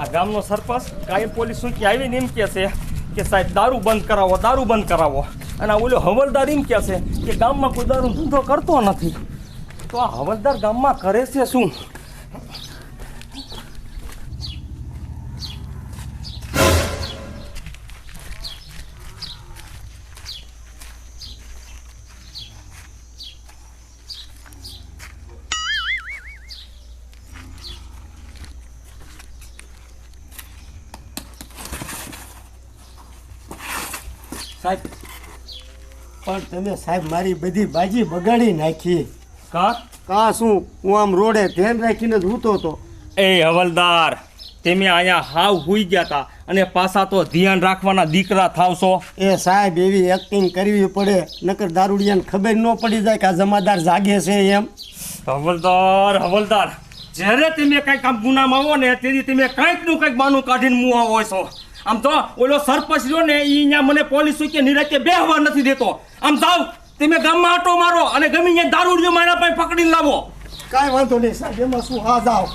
આ ગામનો સરપંચ કાયમ પોલીસ શું કે આવીને એમ કહે છે કે સાહેબ, દારૂ બંધ કરાવો, દારૂ બંધ કરાવો. અને આ ઓલો હવલદાર એમ કહે છે કે ગામમાં કોઈ દારૂ ધંધો કરતો નથી. તો આ હવલદાર ગામમાં કરે છે શું? સાહેબ પણ તમે સાહેબ મારી બધી બાજી બગાડી નાખી. કા? કા શું? હું આમ રોડે ધ્યાન રાખીને જ ઊતો હતો. એ હવલદાર તમે અહીંયા હાવ હુઈ ગયા હતા અને પાછા તો ધ્યાન રાખવાના દીકરા થાવશો. એ સાહેબ એવી એક્ટિંગ કરવી પડે નકર દારૂડિયાને ખબર ન પડી જાય કે આ જમાદાર જાગે છે એમ. હવલદાર હવલદાર જ્યારે તમે કંઈક આમ ગુનામાં આવો ને તેથી તમે કંઈકનું કંઈક બાનું કાઢીને મું હોય છો. આમ તો ઓલો સરપંચ રહ્યો ને એ અહીંયા મને પોલીસ કે નિરાતે બેહવા નથી દેતો. આમ જાવ તમે ગામમાં આટો મારો અને ગમે ત્યાં દારૂ રહ્યો મારા પાસે પકડીને લાવો. કાંઈ વાંધો નહીં સાહેબ એમાં શું? હા જાઓ.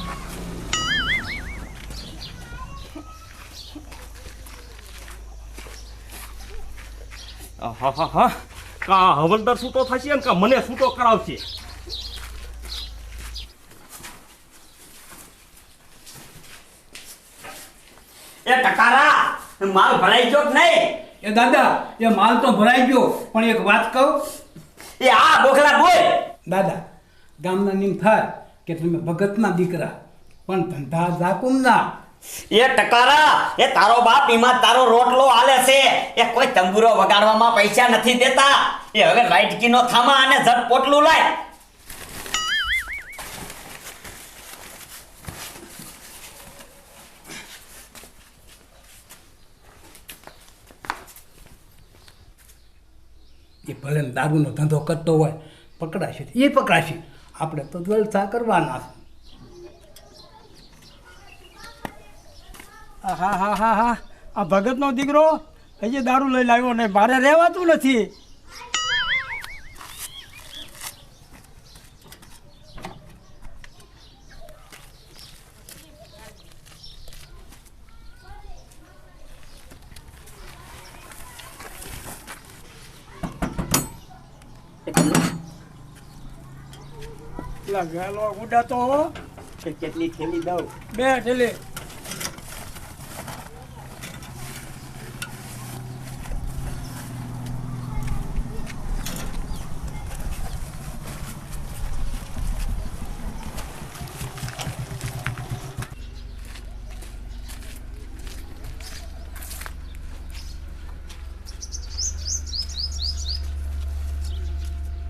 હા હા હા. કા હવલદાર છૂટો થશે ને કા મને છૂટો કરાવશે? એ ટકારા માલ ભરાઈ ગયો કે નહીં? એ દાદા એ માલ તો ભરાઈ ગયો પણ એક વાત કહું. એ આ બોખલા બોલ. દાદા ગામના નિમ થાય કે તમે ભગતના દીકરા પણ ધંધા જાકુમના. એ ટકારા એ તારો બાપ એમાં તારો રોટલો આલે છે. એ કોઈ તંબુરો વગાડવામાં પૈસા નથી દેતા. એ હવે લાઈટ કીનો થામા અને ઝટ પોટલું લાય. એ ભલે દારૂનો ધંધો કરતો હોય, પકડાશે એ પકડાશે. આપણે તો જલસા કરવાના હા હા હા હા આ ભગતનો દીકરો હજી દારૂ લઈ લાવ્યો ને મારે રહેવાતું નથી. પેલા ગયેલો કે કેટલી થેલી દઉં? બે ઠેલી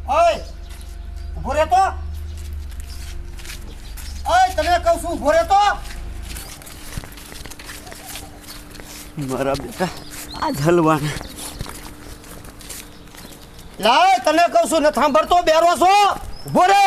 ઓય ઊભો રે તો ઓય તને કહું છું ઊભો રે તો મારા બેટા આ જલવાને લાય તને કહું છું ને સાંભળતો બેરો છો? ઊભો રે.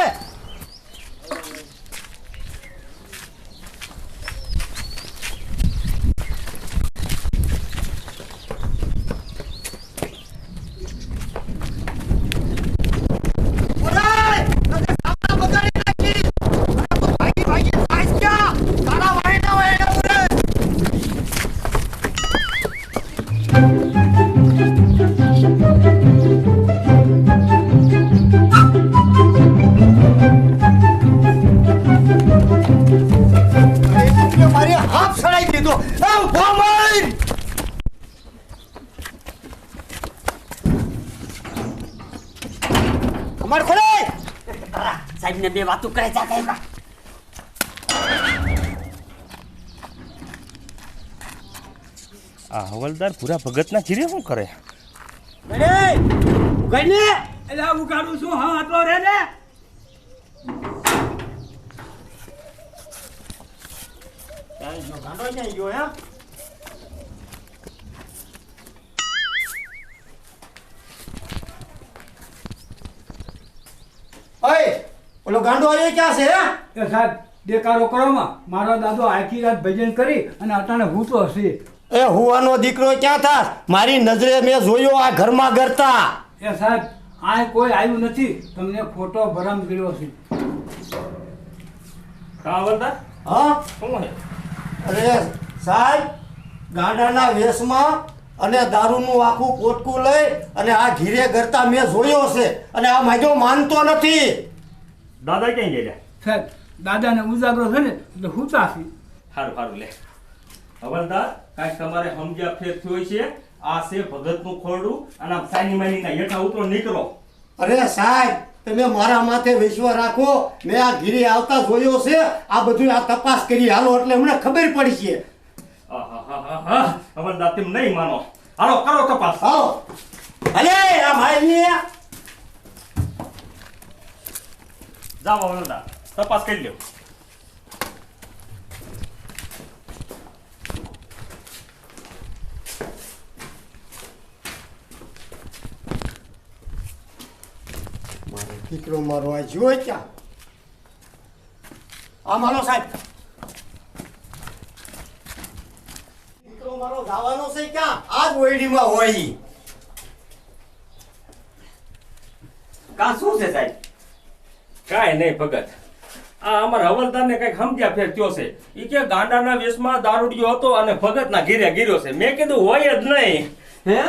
અમાર ખોલે! સાહેબ ને બે વાતું કરે જા કઈ આ હવલદાર પૂરા ભગતના જીરે શું કરે? મેરે ઉગાઈને એટલે હું ઉગાડું છું. હા આટલો રે ને. ગાંડો ગયો હે? ઓલો ગાંડો આવ્યો ક્યાં છે હે? એ સાહેબ દેકારો કરવામાં. મારો દાદો આખી રાત ભજન કરી અને અટાણે હું તો હશે. એ હુવાનો દીકરો ક્યાં થાસ મારી નજરે મેં જોયો આ ઘરમાં ગરતા. એ સાહેબ આ કોઈ આવ્યું નથી. તમને ખોટો ભરમ કર્યો છે. કા હા? શું હે અરે સાહેબ ગાંડાના વેશમાં અને દારૂનું આખું કોટકું લઈ અને આ ઘીરે ગરતા મેં જોયો છે. અને આ માજો માનતો નથી. દાદા ક્યાં ગયા? સાહેબ દાદાને ઉજાગરો છે ને એટલે હુતાશી સારું સારું લે. હવલદાર કાંઈક તમારે સમજ્યા ફેર થયો છે? આ છે ભગતનું ખોરડું અને આ સાની માનીના હેઠા ઉતરો નીકળો. અરે સાહેબ તમે મારા માથે વિશ્વાસ રાખો મેં આ ઘીરે આવતા જોયો છે આ બધું આ તપાસ કરી હાલો એટલે અમને ખબર પડી છે. હવલદાર તેમ નહીં માનો. હાલો કરો તપાસ. હાલો. અરે આ ભાઈ જાઓ હવલદાર તપાસ કરી લ્યો મારો દીકરો મારો આ જોઈ ક્યાં આ મારો સાહેબ દીકરો મારો ગાવાનો છે ક્યાં આ જ ઓયડીમાં હોય. કાં શું છે સાહેબ કાંઈ નહીં ભગત. આ અમારા હવલદારને કંઈક સમજ્યા ફેર થયો છે. ઈ કે ગાંડાના વેશમાં દારૂડિયો હતો અને ભગતના ઘીરે ગીર્યો છે. મેં કીધું હોય જ નહીં. હે?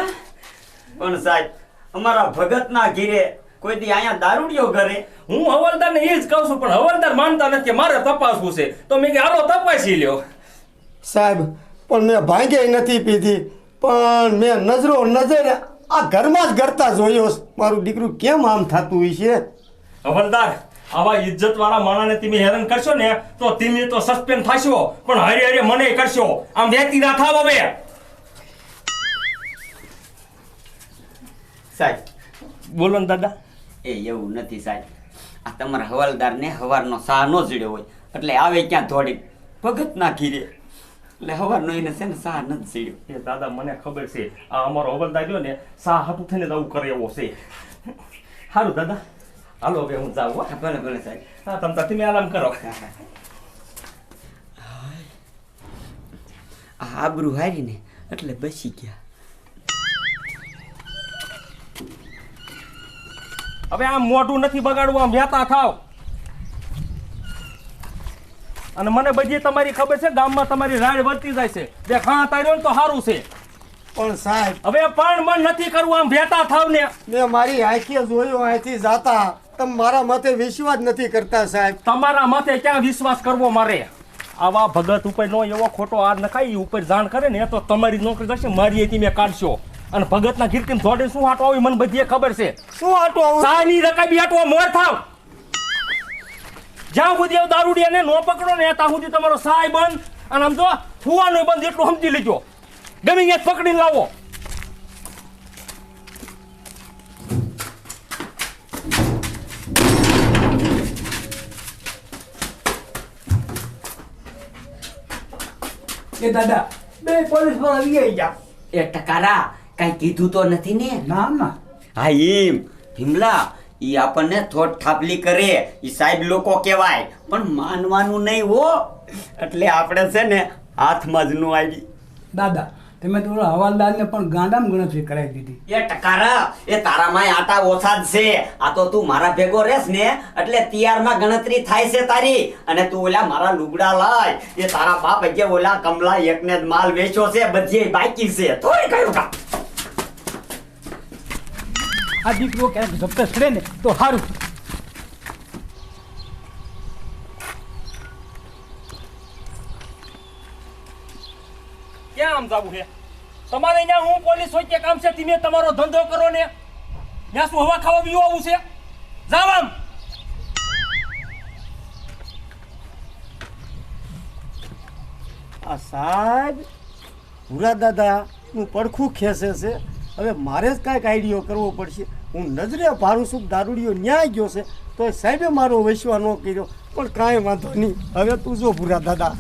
પણ સાહેબ અમારા ભગતના ઘીરે કોઈ દી અહીંયા દારૂડિયો ઘરે? હું હવલદારને એ જ કહું છું પણ હવલદાર માનતા નથી કે મારે તપાસવું છે. તો મેં કે હાલો તપાસી લ્યો. સાહેબ પણ મેં ભાંગે નથી પીધી. પણ મેં નજરો નજર આ ઘરમાં જ ગરતા જોયો મારું દીકરું કેમ આમ થતું હોય છે? હવલદાર આવા ઇજ્જત વાળા માણાને તમે હેરાન કરશો ને તો તમે તો સસ્પેન્ડ થશો પણ હરે હરે મને કરશો. આમ વેતી ના થાવ હવે. સાહેબ. બોલો ને દાદા. એ એવું નથી સાહેબ. આ તમારા હવાલદારને હવારનો સાહ નો જડ્યો હોય એટલે આવે ક્યાં થોડી ભગતના ઘીરે. એટલે હવારનો એને છે ને સાહ નથી જડ્યો એ દાદા મને ખબર છે. આ અમારો હવાલદાર ગયો ને સાહ હાથું થઈને જ આવું કરે એવો છે. સારું દાદા. હાલો હવે હું જાઉં હો. ભલે ભલે સાહેબ હા તમ તમે આરામ કરો આ આબરૂ હારીને એટલે બસી ગયા હવે આમ મોઢું નથી બગાડવું આમ વ્યાતા થાવ અને મને બધી તમારી ખબર છે ગામમાં તમારી રાડ વધતી જાય છે બે ખા તાર્યો ને તો સારું છે પણ સાહેબ હવે પણ મન નથી કરવું આમ ભેતા થાવ ને મેં મારી આંખે જોયું અહીંથી જાતા તમે મારા માથે વિશ્વાસ નથી કરતા સાહેબ. તમારા માથે ક્યાં વિશ્વાસ કરવો મારે? આવા ભગત ઉપર નો એવો ખોટો આ નખાય ઉપર જાણ કરે ને તો તમારી નોકરી જશે મારી એથી મેં કાઢશો. અને ભગતના કીર્તિમ જોડે શું હાટો આવી મને બધી ખબર છે. શું આટલું આવું સાની રકાબી હાટો મોર થાવ. જ્યાં સુધી દારૂડિયાને નો પકડો ને ત્યાં સુધી તમારો સાય બંધ. અને આમ તો ફુવાનો બંધ એટલું સમજી લેજો. ગમે ત્યાં પકડીને લાવો. એ દાદા બે પોલીસવાળા આવી ગયા એ ટકારા કઈ કીધું તો નથી ને? ના ના. હા એમ ભીમલા ઈ આપણને થોડ થાપલી કરે. ઈ સાહેબ લોકો કહેવાય. પણ માનવાનું નહીં હો. એટલે આપણે છે ને હાથમાં જ નું આવી. દાદા તમે તો હવાલદારને પણ ગાંડામ ગણતરી કરાવી દીધી. એ ટકારા એ તારામાંય આટા ઓછા જ છે. આ તો તું મારા ભેગો રહેસ ને એટલે તિયારમાં ગણતરી થાય છે તારી. અને તું ઓલા મારા લુગડા લાય. એ તારા બાપ જે ઓલા કમલા એકને જ માલ વેચ્યો છે બધી બાકી છે. થોડી કયું કા આ દીકરો ક્યાંક ઝપટે ચડે ને તો સારું ક્યાં આમ જવું છે? તમારે અહીંયા હું પોલીસ હોય કે કામ છે, તમે તમારો ધંધો કરો ને. ત્યાં શું હવા ખાવા બીવું આવું છે? જાવ આમ. આ સાહેબ ભૂરા દાદા, હું પડખું ખેંચે છે. હવે મારે જ કાંઈક આઈડિયો કરવો પડશે. હું નજરે ભારું છું દારૂડિયો ન્યાય ગયો છે તો સાહેબે મારો વૈશ્વા ન કર્યો. પણ કાંઈ વાંધો નહીં. હવે તું જો ભૂરા દાદા.